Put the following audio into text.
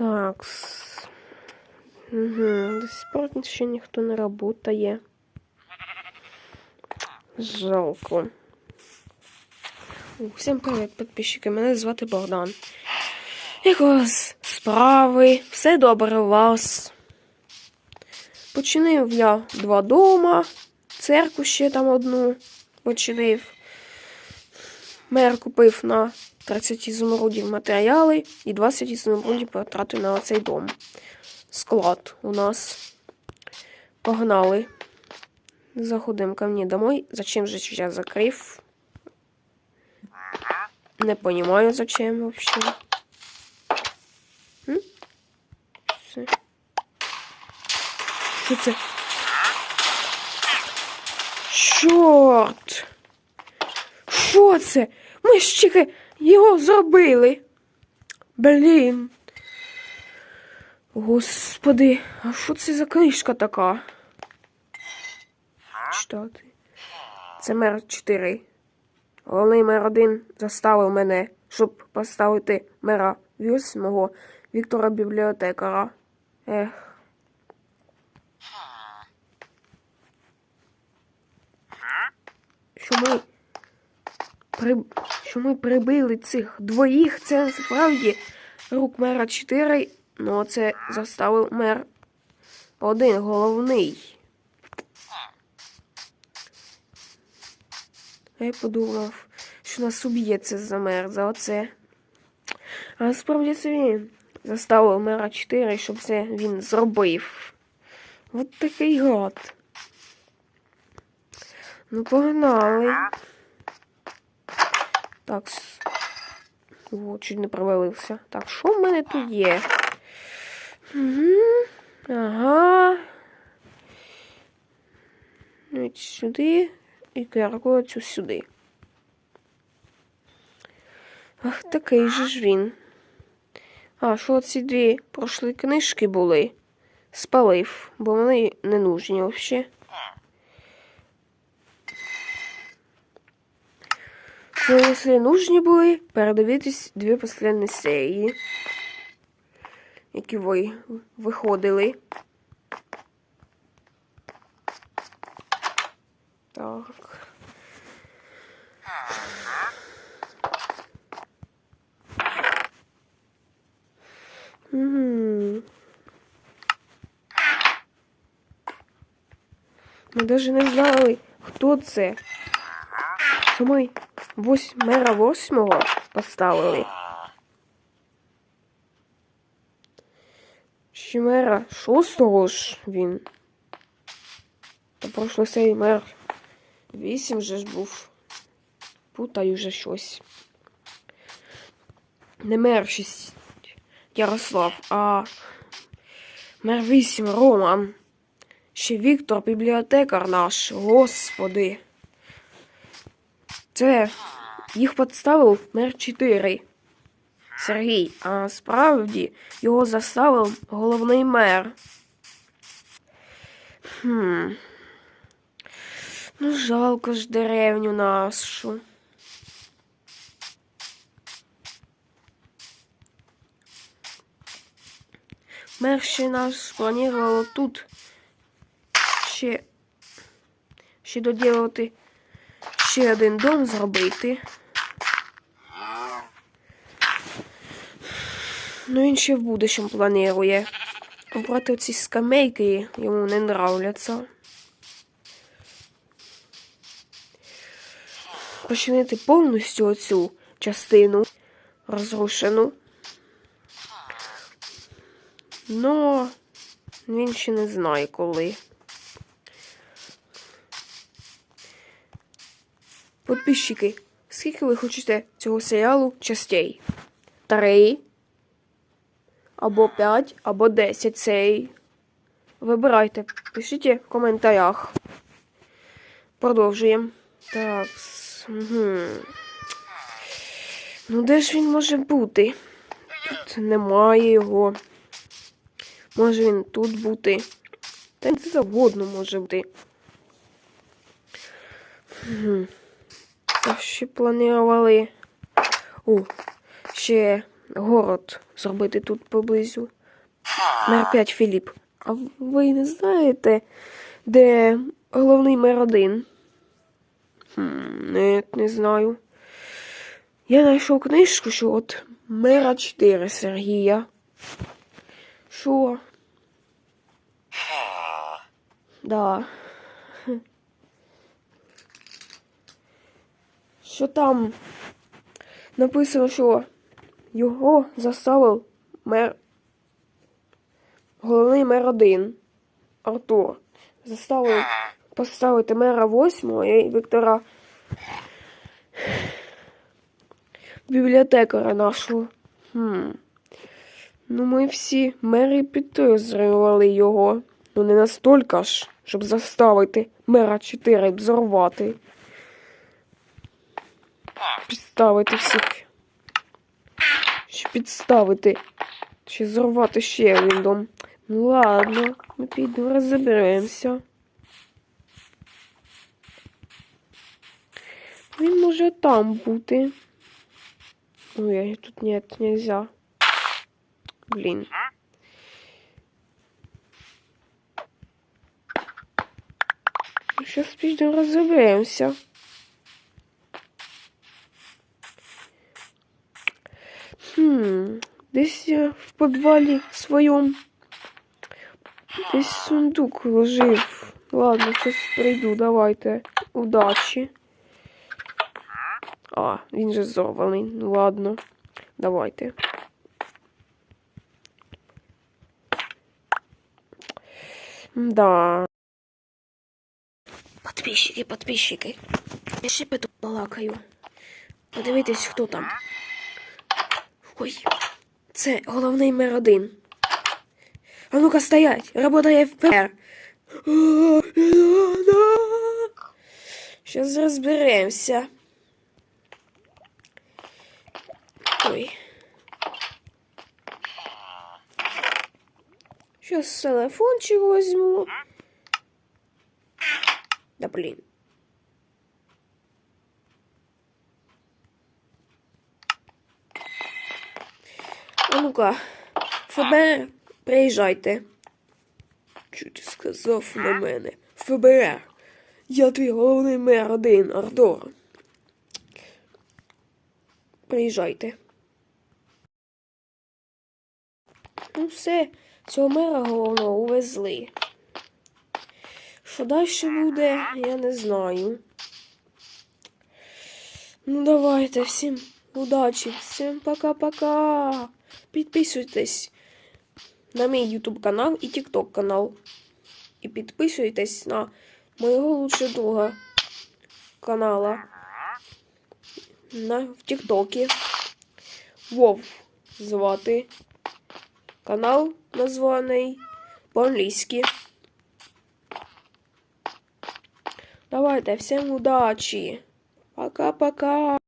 Так. Угу. До сих пор ще ніхто не працює. Жалко. Всім привіт, підписчики. Мене звати Богдан. Як у вас справи? Все добре у вас? Починив я два дома, церкву ще там одну починив. Мер купив на 30 ізумрудів матеріали і 20 ізумрудів потратив на оцей дом. Склад у нас. Погнали. Заходим ко мне домой. Зачем же я закрив? Не понимаю, зачем вообще. Що це? Чорт! Що це? Ми ж тільки його зробили. Блін. Господи, а що це за книжка така? Читати. Це мер 4. Головний мер 1 заставив мене, щоб поставити мера 8 Віктора бібліотекара. Ех. Що ми, при... що ми прибили цих двоїх, це насправді рук мера 4, ну це заставив мер 1 головний. А Я подумав, що нас уб'ється за мер за оце. А насправді це він заставив мера 4, щоб це він зробив. От такий гад. Ну, погнали. Так. О, чуть не провалився. Так, що в мене тут є? Угу. Ага. Ось сюди. І керку цю сюди. Ах, такий же ж він. А, що ці дві пройшли книжки були? Спалив, бо вони не нужні взагалі. Ну, якщо нужні були, передивитись дві останні серії, які ви виходили. Так. Угу. Ми навіть не знали, хто це. Це ми вось мера восьмого поставили. Ще мера шостого ж він. Та прошлий цей мер вісім же ж був. Путаю вже щось. Не мер шість Ярослав, а мер вісім Роман. Ще Віктор, бібліотекар наш, господи. Це їх підставив мер 4 Сергій, а насправді його заставив головний мер. Хм. Ну, жалко ж деревню нашу. Мер ще наш планував тут ще, ще доділати ще один дом зробити. Ну, він ще в будущем планує. Проти ці скамейки йому не нравляться. Починити повністю оцю частину розрушену. Но він ще не знає коли. Подписчики, скільки ви хочете цього серіалу частей? Три, або п'ять, або десять серій. Вибирайте, пишіть в коментарях. Продовжуємо. Так. Угу. Ну, де ж він може бути? Тут немає його. Може він тут бути. Та це завгодно може бути. Угу. Ще планували. О, ще город зробити тут поблизу. Мер 5 Філіп. А ви не знаєте, де головний мер 1? Хм, не, не знаю. Я знайшов книжку, що от мера 4 Сергія. Що? Да. Що там написано, що його заставив мер. Головний мер один Артур. Заставив поставити мера восьмого і Віктора бібліотекаря нашого. Хм. Ну, ми всі мери підтримували його. Ну не настільки ж, щоб заставити мера 4 взорвати. Підставити всіх. Щоб підставити. Чи зорвати ще один дом. Ну ладно, ми підемо розберемося. Він може там бути. Ой, тут нет, нельзя. Блін. Сейчас підемо розберемося. Хм, десь я в підвалі своєму десь сундук ложив. Ладно, зараз прийду, давайте. Удачі. А, він же зорваний. Ну ладно. Давайте. Да. Подписчики, подписчики. Я ще тут балакаю. Подивитись, хто там. Ой, це головний мер один. А ну-ка стоять! Работає ФБР. Сейчас розберемося. Ой. Сейчас телефончик возьму. Да блин. Ну-ка, ФБР, приїжджайте. Що ти сказав на мене? ФБР. Я твій головний мер один, Ардор. Приїжджайте. Ну все, цього мера головного увезли. Що далі буде, я не знаю. Ну давайте, всім удачі, всім пока-пока. Підписуйтесь на мій YouTube канал і TikTok канал. І підписуйтесь на моєго лучшого друга канала на в Тіктокі. Вов звати. Канал названий по-англійськи. Давайте, всім удачі. Пока-пока.